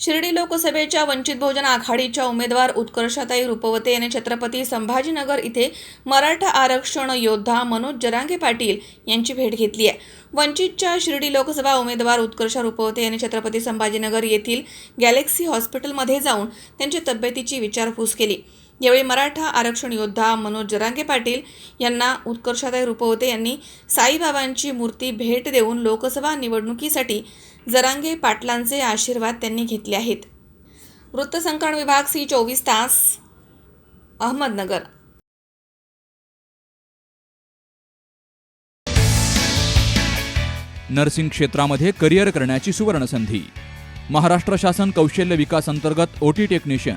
शिर्डी लोकसभेच्या वंचित बहुजन आघाडीच्या उमेदवार उत्कर्षताई रुपवते यांनी छत्रपती संभाजीनगर इथे मराठा आरक्षण योद्धा मनोज जरांगे पाटील यांची भेट घेतली आहे. वंचितच्या शिर्डी लोकसभा उमेदवार उत्कर्ष रुपवते यांनी छत्रपती संभाजीनगर येथील गॅलेक्सी हॉस्पिटलमध्ये जाऊन त्यांच्या तब्येतीची विचारपूस केली. यावेळी मराठा आरक्षण योद्धा मनोज जरांगे पाटील यांना उत्कर्षाताई रुपवते यांनी साईबाबांची मूर्ती भेट देऊन लोकसभा निवडणुकीसाठी जरांगे पाटलांचे आशीर्वाद त्यांनी घेतले आहेत. वृत्तसंकलन विभाग सी चोवीस तास अहमदनगर. नर्सिंग क्षेत्रामध्ये करिअर करण्याची सुवर्णसंधी. महाराष्ट्र शासन कौशल्य विकास अंतर्गत OT technician